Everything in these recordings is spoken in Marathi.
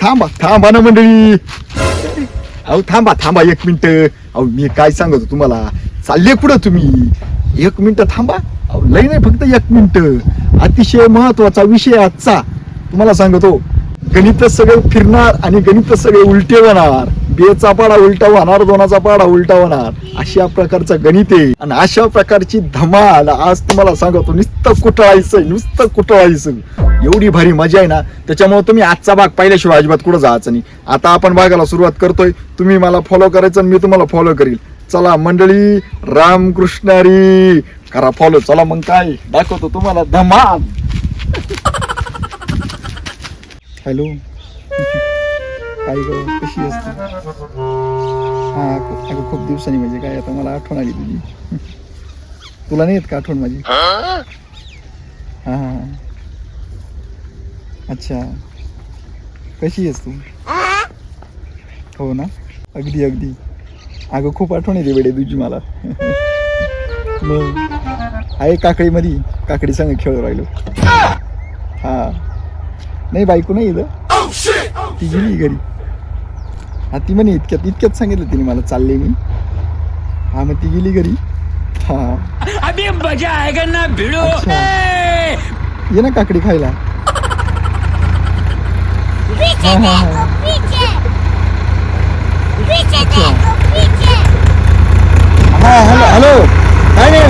थांबा थांबा ना मंडळी अहो थांबा थांबा एक मिनिट अहो मी काय सांगतो तुम्हाला चालले कुठं तुम्ही एक मिनिट थांबा अहो लय नाही फक्त एक मिनिट अतिशय महत्त्वाचा विषय आजचा तुम्हाला सांगतो गणित सगळे फिरणार आणि गणित सगळे उलटे होणार बेचा पाडा उलटा होणार दोनाचा पाडा उलटा होणार अशा प्रकारचं गणित आहे आणि अशा प्रकारची धमाल आज तुम्हाला सांगतो नुसतं कुटळायचं नुसतं कुटळायचं एवढी भारी मजा आहे ना त्याच्यामुळे तुम्ही आजचा भाग पाहिल्याशिवाय अजिबात कुठं जायचं नाही. आता आपण भागाला सुरुवात करतोय तुम्ही मला फॉलो करायचं आणि मी तुम्हाला फॉलो करील. चला मंडळी रामकृष्णारी करा फॉलो चला मग काय? दाखवतो तुम्हाला धमाल. हॅलो काय ग कशी असते हा अगं खूप दिवसांनी म्हणजे काय आता मला आठवण आली तुझी. तुला नाही येत का आठवण माझी? हा हा. अच्छा. कशी आहेस तू? हो ना? अगदी अगदी. अगं खूप आठवण येते बेडे तुझी मला. मग? आहे काकडीमध्ये काकडी संग खेळ राहिलो. हा. नाही बायको नाही इथं. ती गेली घरी. हा ती म्हणे इतक्यात इतक्यात सांगितलं तिने मला चालले मी. हा मग ती गेली घरी. हा. अभी मजा आएगा ना भिड़ो। अच्छा. ये ना काकडी खायला. हाँ। पीछे पीछे अच्छा. देखो पीछे हा हॅलो हॅलो काय नाही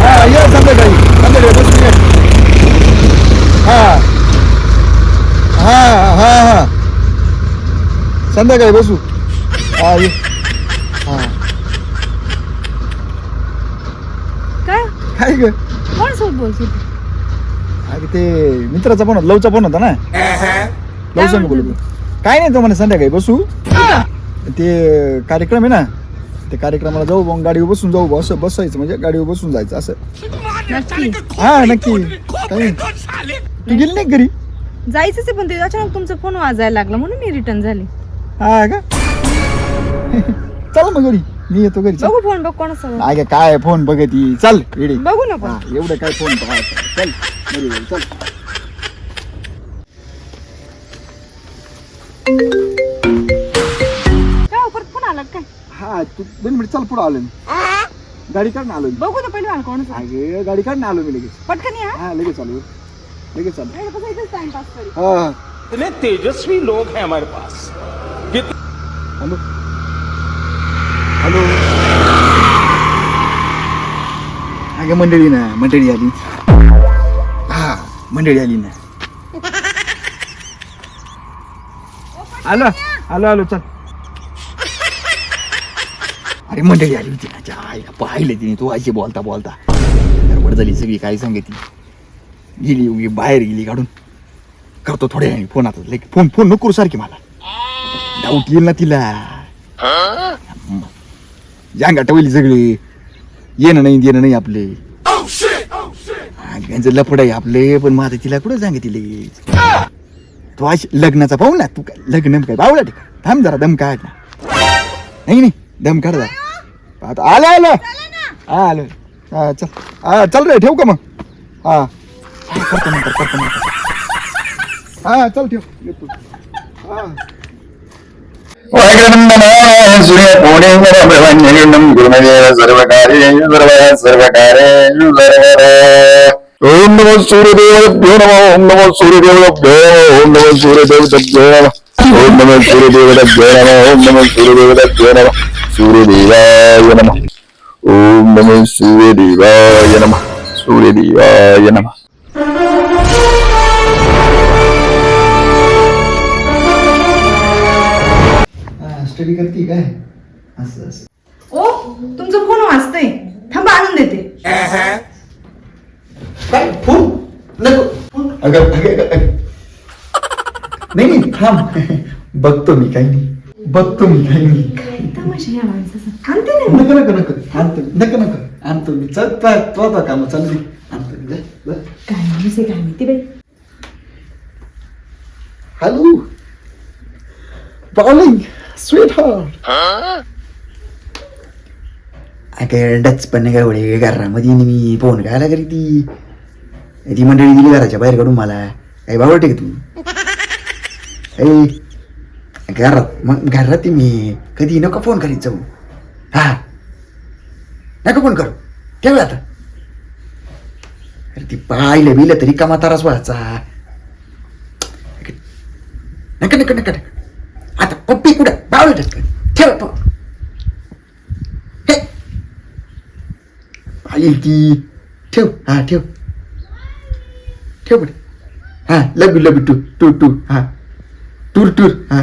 हा ये संध्याकाळी संध्याकाळी बसून ये हा हा हा हा संध्याकाळी बसू हा ये हा काय काय ग कोण सोबत बोलतो? अरे ते मित्राचा फोन होता लवचा फोन होता ना? लव संग बोलतो काय नाही तो म्हणे संध्याकाळी बसू. ते कार्यक्रम आहे ना ते कार्यक्रमाला जाऊ मग गाडीवर बसून जाऊ बुवा, असं बसायचं म्हणजे गाडीवर बसून जायचं असं. नक्की. हा नक्की. काही. तू गेली नाही घरी? जायचंच आहे पण ते अचानक तुमचा फोन वाजायला लागला म्हणून मी रिटर्न झाले. हा का? चल मग घरी. मी येतो घरी चल. बघू फोन बघ कोणाचा नाही का, काय फोन बघती चल येडे बघू ना हा पण एवढं काय फोन पाहायचं? चल घरी जाऊ, चल. काय हो, परत फोन आला का काय? हा तू दोन मिनिट चल पुढं आलो मी. गाडी काढ ना आलो मी. बघू ना पहिले मला कोणाचा. अगे गाडी काढ ना आलो मी लगेच. पटकन या. हा लगेच आलो लगेच आलो नाही, कसं इथंच टाइमपास करी. हा. इतने तेजस्वी लोग हैं हमारे पास। हॅलो. अगं मंडळी ना मंडळी आली. हा मंडळी आली ना. आलो आलो आलो चल. अरे मंडळी आली होती ना चाय पाहिले तिने तू आयची बोलता बोलता. गडबड झाली सगळी काय सांगते. गेली उगी बाहेर गेली काढून करतो थोड्या वेळाने फोन आता लाईक फोन फोन नको करू सारखी मला. डाऊट येईल ना तिला. जांगा टवली सगळे. येणं नाही येणं नाही आपले. त्यांचं लफड आहे आपले पण आता तिला कुठं सांगे तिले तू आज लग्नाचा पाहू ना तू काय लग्न काय पाहू ना थांब जरा दम काढ ना. नाही नाही दम काढ जरा. आता आलं आलं. हा आलं. हा चल. हा चल रे ठेवू का मग? हा. हा, करतो नंतर करतो नंतर. हा चल ठेव. येतो. हा. പൂർണിംഗം ഗുരുമദേവ സർവകാര്യേഷു സർവ സർവകാര്യേഷു ഓം നമോ സൂര്യദേവതഭ്യോ നമോ ഓം നമോ സൂര്യദേവതഭ്യോ ഓം നമോ സൂര്യദേവതഭ്യോ നമ ഓം നമോ സൂര്യദേവതഭ്യോ നമ ഓം നമോ സൂര്യദേവതഭ്യോ നമ സൂര്യദേവായ നമ ഓം നമോ സൂര്യദേവായ നമ സൂര്യദേവായ നമ स्टडी करते काय? असं असं. ओ तुमचा फोन वाजतोय. थांबा आणून देते. काय? फोन नको. फोन अगं अगं अगं, अगं. नाही नाही थांब. बघतो मी काही नाही. बघतो मी काही नाही. तमाशा या माणसाचा? आणते ना. नको नको नको. आणतो मी. नको नको. आणतो मी. चल तो आता काम चालू दे. आणतो मी. जा, जा. काय माणूस आहे काय माहिती बाई? हॅलो डार्लिंग स्वीट हार्ट अगं डचपण गवळे घरामध्ये आणि मी फोन खायला करी ती ती मंडळी दिली घराच्या बाहेर काढून मला काही बावटे का तू ए घरात मग घरात आहे मी कधी नको फोन करीत जाऊ हा नका फोन करू ठेव आता अरे ती पाहिलं बिलं तरी कामा तारास व्हायचा नका नका नका नका. आता पप्पी कुठं? पावलं ठेव पाव हे. आई ती. ठेव. हा ठेव. ठेव पुढे हा लबी लबी टू टू टू हा. टूर टूर हा.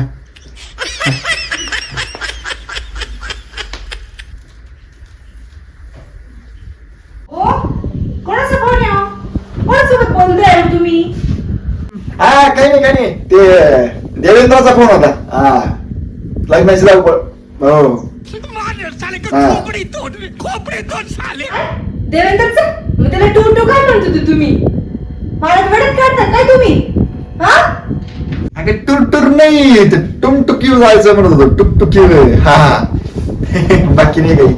हो? कोणासोबत बोलताय हो तुम्ही? हा काही नाही काही नाही. ते देवेंद्राचा फोन होता. हा. लग्नाची धावपळ हो. खोपड़ी तोड़ खोपड़ी तोड़ साले. देवेंद्रचं? मग त्याला टू टू काय म्हणत होते तुम्ही? काढता काय हा? अगं नाही. ते जायचं म्हणत होतो. टुकटुकीव हा हा. बाकी नाही काही.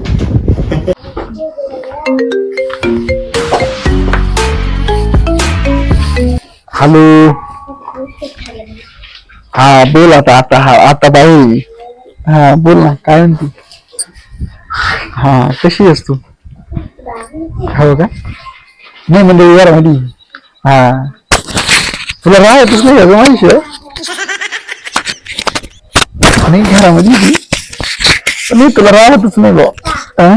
हॅलो. बोल आता आता हा आता बाई हा बोल ना काय म्हणते हा कशी आहेस तू हो का नाही म्हणजे घरामध्ये हा तुला राहतच नाही अगं माहिती नाही घरामध्ये ती. नाही तुला राहतच नाही बा हा?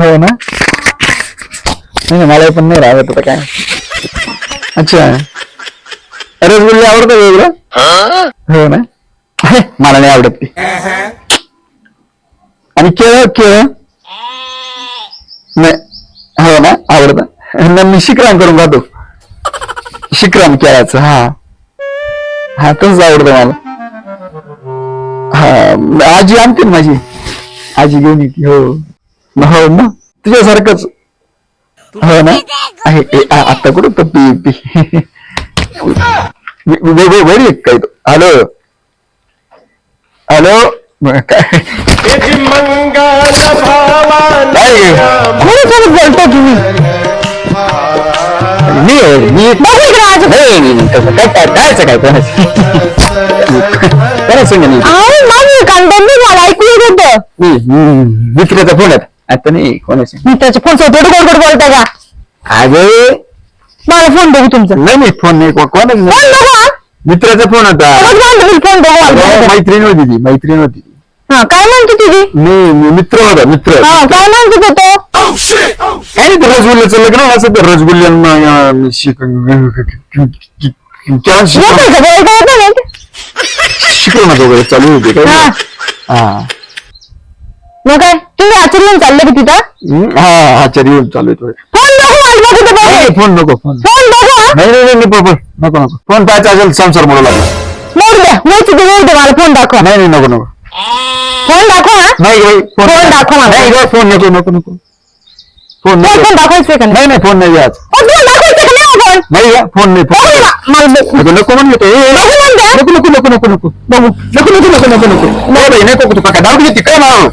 हो ना नाही नाही, मला पण नाही राहत आता काय अच्छा रसगुल्ले आवडतं वेगळं हो ना? आहे, मला नाही आवडत ते. आणि केळ केळ? नाही. हो ना? आवडत. मी शिक्राम करून खातो. शिक्राम केळाचं हा. हा तसंच आवडतं मला. हा आजी आणते ना माझी. आजी घेऊन येते हो. हो ना? तुझ्यासारखंच. हो ना? आहे आता कुठं पी पी एक काय हॅलो. हॅलो. काय बोलतो तुम्ही? मी काय कोणाचं? सांगा मित्राचा फोन आहे. आता नाही कोणाचं? मी त्याच्या फोन सोबत गोड गोड बोलता का? अगं मला फोन बघू तुमचा. नाही नाही फोन नाही को- कोणाच फोन नाही बघा मित्राचा फोन होता फोन बघू आमचा. मैत्रीण होती ती मैत्रीण होती. ती. हा काय म्हणतो तुझी मी मी मित्र होता मित्र. हा काय म्हणतो तो तो? काय नाही ते रसगुल्ल्याचं लग्न असं तर रसगुल्ल्यां शिक केव्हा शिकवण येतं का बोलता येतं ना? शिकवणं वगैरे चालू होते काय हा. हा. मग काय? तुम्ही आचरण चाललं का तिथं हम्म, हा आचार्य येऊन चालू आहे थोडे फोन बघू आज बघू तर नाही, बघू फोन नको फोन फोन बघू हा. नाही नाही नाही नको नको नको फोन पाहायचा असेल संसार म्हणू लागला मोड द्या मोड दे मोड दे मला फोन दाखवा नाही नाही नको नको फोन दाखवा हा नाही गं, फोन फोन दाखव मला. नाही गं, फोन नको नको नको फोन फोन नको पण दाखवायचं का नाही नाही नाही फोन नाही आज ओ, फोन दाखवायचं का नाही आपण नाही गं, फोन नाही फोन फोन नको. मा- मला बघ- नको नको म्हणलं ते. ए, ए, बघू म्हणते. नको नको नको नको नको बघू नको नको नको नको नको नाही बाई नको तू काय डाऊट घेते काय मारू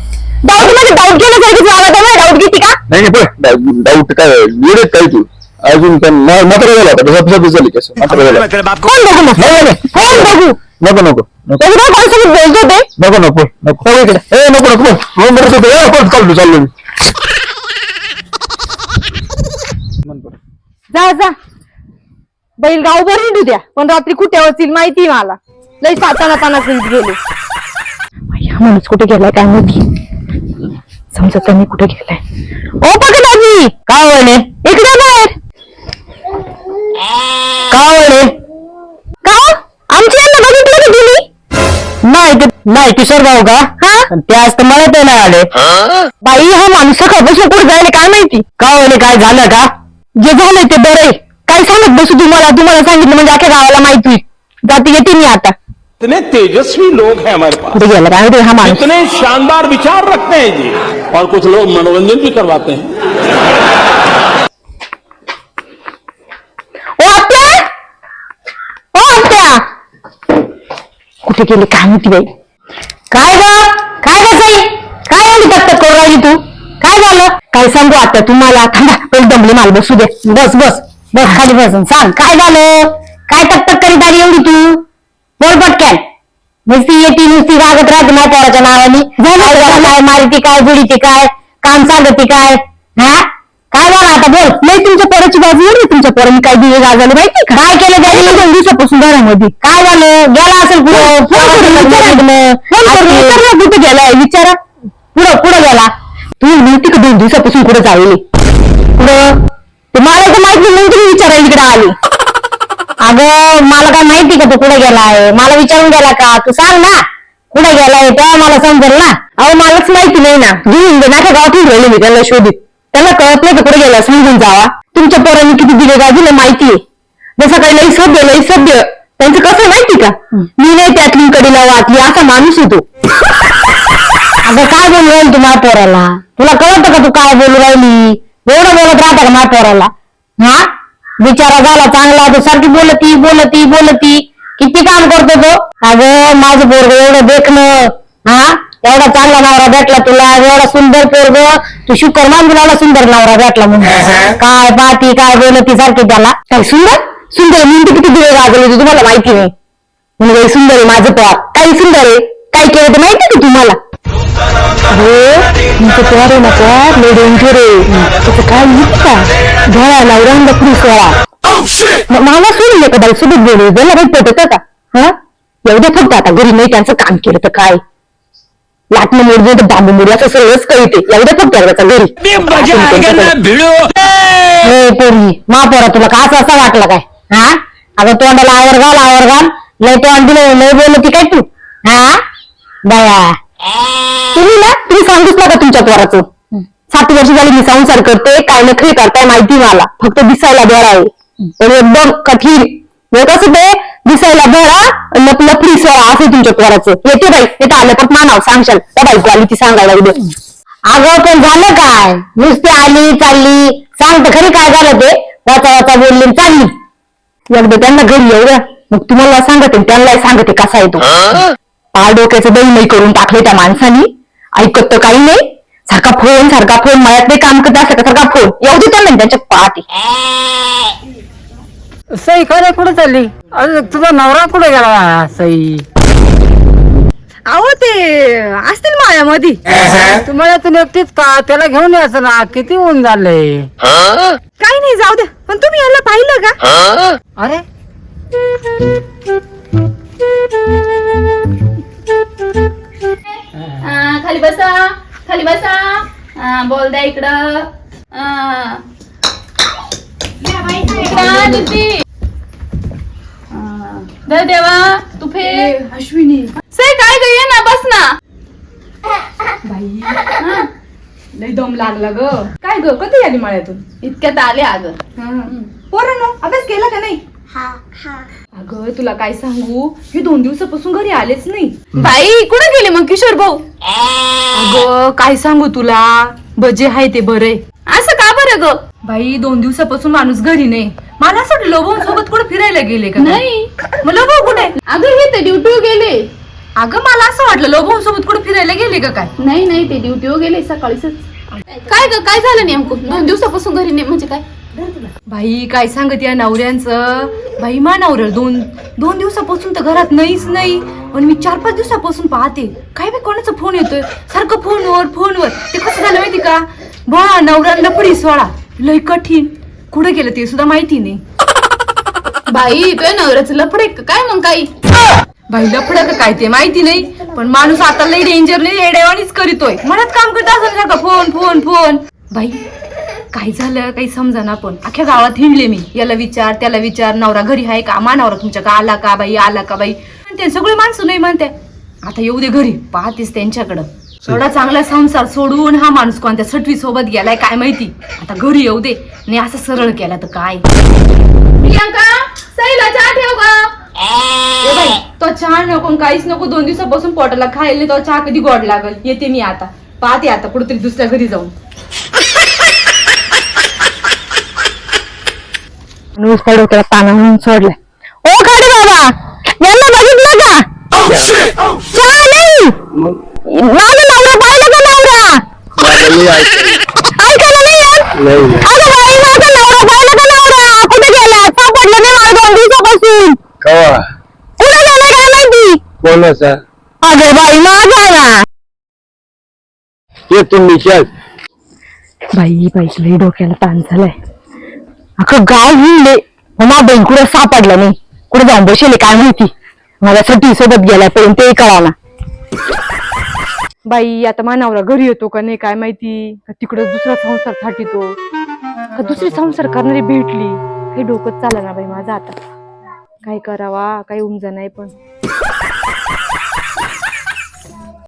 डाऊटमध्ये डाऊट घेण्यासारखीच वागत आहे डाऊट घेते का? नाही नाही पण डाऊट काय? काय तू? अजून पण मात्र झाला होता तसं तसं झाली कसं मात्र झाला. तेरे बाप को फोन बघू मग? नाही नाही फोन बघू? नको नको नको. बोलतो नको नको नको. हो इकडे. ए नको नको फोन करत होतो. ए परत चाललो चाललो मी. जा जा. बैल गाव बरी द्या. पण रात्री कुठे होतील माहिती मला. लई साताना ताना करीत गेले. माणूस कुठे गेलाय काय माहिती? समजत नाही कुठे गेलाय. ओ पकडाजी काय वळले इकडे बाहेर. काय वळले का? आमची यांना बघितलं का तुम्ही? नाही ते नाही किशोर भाऊ का? हा? ते आज तर मला ते नाही आले बाई हा माणूस सकाळपासून कुठे जायला काय माहिती? का वळले काय झालं का? जे झालंय ते बरं आहे. काय सांगत बसू तुम्हाला? तुम्हाला सांगितलं म्हणजे अख्या गावाला माहिती जाती येते मी आता. इतने तेजस्वी लोग हैं हमारे पास। माहिती इतने शानदार विचार रखते हैं जी। और कुछ लोग मनोरंजन भी करवाते हैं। ओ आत्या ओ आत्या कुठे गेले काय माहिती बाई काय ग काय ग साई काय एवढी तक्क करू राहिली तू? काय झालं? काय सांगू आता? तुम्हाला थांबा पहिले दमली मला बसू दे. बस बस. बस खाली बसून सांग. काय झालं? काय तक्क करीत आली एवढी तू? बोल पटकन. नुसती येते नुसती वागत राहते पोराच्या नावाने. काय त्याला काय मारिती काय बुडीती काय काम सांगते काय? हा? काय बोला आता? बोल. नाही तुमच्या पोराची बाजू नाही तुमच्या पोरांनी काय दिवे गाजवले माहिती का? काय केलं त्याने? दोन दिवसापासून घरामध्ये. काय झालं? गेला असेल पुढं? कुठे गेलाय? विचारा. पुढं पुढं गेला. तुम्ही माहिती का दोन दिवसापासून कुठे जाईल पुढं? ते मला तर माहिती नाही म्हणून तुम्ही विचारायला इकडे आली. अगं मला काय माहिती का तू कुठे गेलाय? मला विचारून गेला का? तू सांग ना. कुठे गेलाय तेव्हा मला समजेल ना? अहो मलाच माहिती नाही ना. घेऊन दे नाका गावातून राहिले मी त्याला शोधित त्याला कळत नाही का कुठे गेला समजून जावा. तुमच्या पोरांनी किती दिले का दिलं माहितीये जसं काही लई सभ्य लई सभ्य त्यांचं कसं आहे माहिती का? मी नाही त्यातली कडीला वाचली असा माणूस होतो अगं काय बोलू राहील तू पोराला? तुला कळतं का तू काय बोलू राहिली? एवढं बोलत राहता का पोराला? हा? बिचारा झाला चांगला. तो सारखी बोलती बोलती बोलती. किती काम करतो तो? अगं माझं पोरग एवढं देखणं. हा? एवढा चांगला नवरा भेटला तुला. एवढा सुंदर पोरग. तू शुकर मान एवढा सुंदर नवरा भेटला म्हणून. काय पाहती काय बोलती सारखी त्याला? काय सुंदर? सुंदर म्हणते किती दिवे गाजवले ते तुम्हाला माहिती नाही. म्हणजे काही सुंदर आहे माझं पोर काही सुंदर आहे? काय केलं ते माहिती का तुम्हाला? अरे तुमचं पोर आहे ना पोर लय डेंजर आहे. त्याचं काय माहिती का घ्या नवऱ्यांदा पुरी सोळा मला सोडून का बाई? सोबत बोलू. त्याला काही पटत का हा? एवढं फक्त आता घरी नाही त्यांचं काम केलं तर काय? लाटणं मोडून तर बांबू मोडू असं सगळंच कळते. एवढं फक्त त्याचा घरी. हे पोरी महापोरा तुला का असं असं वाटलं काय? हा? अगं तोंडाला आवर घाल आवर घाल. लय तोंड दिलं लय बोलती काय तू? हा? बया तुम्ही ना तुम्ही सांगूच नका तुमच्या पोराचं. सात वर्ष झाली मी संसार करते काय नखरे करताय माहिती मला. फक्त दिसायला बरं आहे. पण एकदम कठीण. हे कसं ते दिसायला बरा लप लफडी सोळा असं तुमच्या पोराचं. येते बाई येते आलं तर मानाव सांगशाल. त्या बाई आली ती सांगायला उद्या अगं पण झालं काय? नुसती आली चालली. सांगते खरी काय झालं ते? वाचा वाचा बोलली चालली. एकदा त्यांना घरी येऊ मग तुम्हाला सांगते त्यांना सांगते कसा आहे तो. पाय डोक्याचं दही नाही करून टाकले त्या माणसानी. ऐकत तर काही नाही. सारखा फोन सारखा फोन मळ्यात नाही काम करत असं सारखा फोन येऊ दे त्यांना त्यांच्या पाहते सई खरे कुठे चालली? अरे तुझा नवरा कुठे गेला? सई. अहो ते असतील मायामध्ये तुम्हाला तू एकटीच का त्याला घेऊन यायचं ना? किती ऊन झालंय. काही नाही जाऊ द्या पण तुम्ही याला पाहिलं का? अरे? खाली बसा खाली बसा. आ, बॉल द्या इकडं. आ. इकडं, दीदी. आ, दे देवा तू फेक अश्विनी. से काय ग ये ना बस ना. लय दम लागला ग. काय ग कधी आली मळ्यातून? इतक्यात आले अगं. पोरांनो अभ्यास केला का नाही? अगं तुला काय सांगू? हे दोन दिवसापासून घरी आलेच नाही. बाई कुठे गेले मग किशोर भाऊ? अगं काय सांगू तुला? बजे आहे ते बरे. असं का बरं ग? बाई दोन दिवसापासून माणूस घरी नाही. मला असं वाटलं लोभाऊ सोबत कुठे फिरायला गेले का? नाही. मग लोभाऊ कुठे? अगं हे ते ड्युटीवर गेले. अगं मला असं वाटलं लोभाऊ सोबत कुठे फिरायला गेले का काय? नाही नाही ते ड्युटीवर गेले सकाळीच. काय ग काय झालं नेमकं? दोन दिवसापासून घरी नाही म्हणजे काय? बाई काय सांगत या नवऱ्यांचं? बाई मा नवऱ्या दोन दोन दिवसापासून तर घरात नाहीच नाही. पण मी चार पाच दिवसापासून पाहते. काय बाई कोणाचा फोन येतोय? सारखं फोनवर फोनवर. ते कसं झालं माहिती का? बा नवऱ्याला लपडी सोळा लय कठीण. कुठे गेलं ते सुद्धा माहिती नाही. बाई तुझ्या नवऱ्याचं लफडे काय मग काही? बाई लफड का काय ते माहिती नाही. पण माणूस आता लय डेंजर नाही एडेवाणीच करीतोय. म्हणत काम करत असेल का? Phone phone phone. बाई काय झालं काही समजा ना पण. अख्ख्या गावात हिंडले मी. याला विचार त्याला विचार. नवरा घरी आहे का? मा नवरा तुमच्या का आला का बाई? आला का बाई? म्हणते सगळे माणसं नाही म्हणते. आता येऊ दे घरी. पाहतेस त्यांच्याकडं. एवढा चांगला संसार सोडून हा माणूस कोणत्या सटवी सोबत गेलाय काय माहिती? आता घरी येऊ दे. आणि असं सरळ केला तर काय? प्रियांका सईला चहा ठेव का तो चहा नको काहीच नको. दोन दिवसापासून पोटाला खायला तो चहा कधी गोड लागल? येते मी आता. पाहते आता कुठेतरी दुसऱ्या घरी जाऊन. नुसतं डोक्याला पाना म्हणून सोडलंय ओ खाडे बाबा यांना बघितलं का? नाही माझा नवरा पाहिलं का नवरा? ऐकायला नाही येत? अगं बाई माझा नवरा? पाहिलं का नवरा? कुठे गेला? सापडलं नाही मला दोन दिवसापासून. कुठे गेला काय माहिती बोलो सर अगं बाई तुम नीचे बाई लई डोक्याला ताण झालाय. अगं गाय हिंडले. मग बहीण कुठं सापडला नाही. कुठे जाऊन बसले काय माहिती. मला सटी सोबत गेला पण ते कळाला. बाई आता मानावरा घरी येतो का नाही काय माहिती? का तिकडं दुसरा संसार थाटितो? का दुसरी संसार करणारी भेटली? हे डोकं चाललं ना बाई माझं आता. काय करावा काही उमजा नाही पण.